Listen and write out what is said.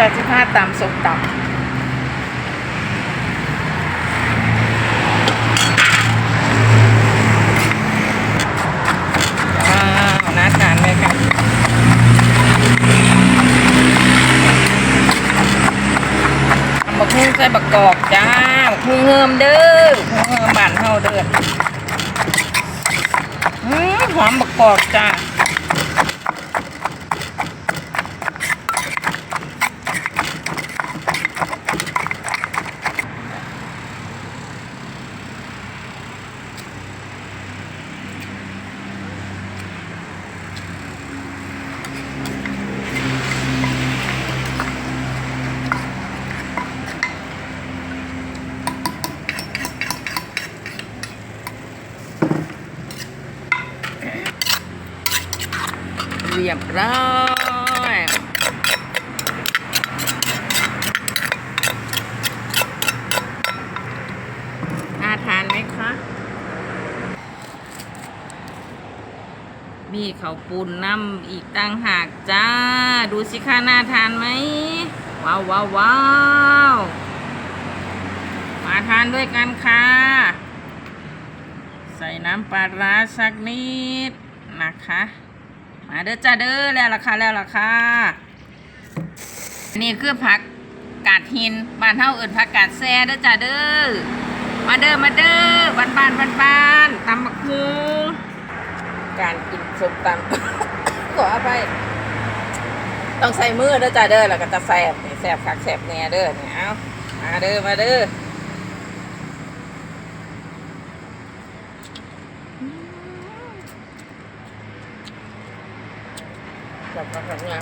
มาตำส้มตำว้าวน่าทานไหมคะทำบักฮุ้งใส่บักกอกจ้าพุงเฮิมเด้อพุงเฮิมบานเฮาเด้อหอมบักกอกจ้า เรียบร้อยน่าทานไหมคะ มีเขาปุ้นน้ำอีกตั้งหากจ้า ดูสิคะน่าทานไหม ว้าวว้าวว้าวมาทานด้วยกันค่ะ ใส่น้ำปลาร้าสักนิดนะคะ มาเด้อจ้าเด้อแล้วราคาแล้วราคาอันนี้คือผักกาดหินบ้านเฮาเอิ้นผักกาดแซ่เด้อจ้าเด้อมาเด้อมาเด้อบ้านบ้านบ้านบ้านตำบักฮูการกินส้มตำขออภัยต้องใส่มือเด้อจ้าเด้อแล้วก็จะแซ่บแซ่บคักแซ่บแน่เด้อเนี่ยเอามาเด้อมาเด้อับบแบบเนี้ย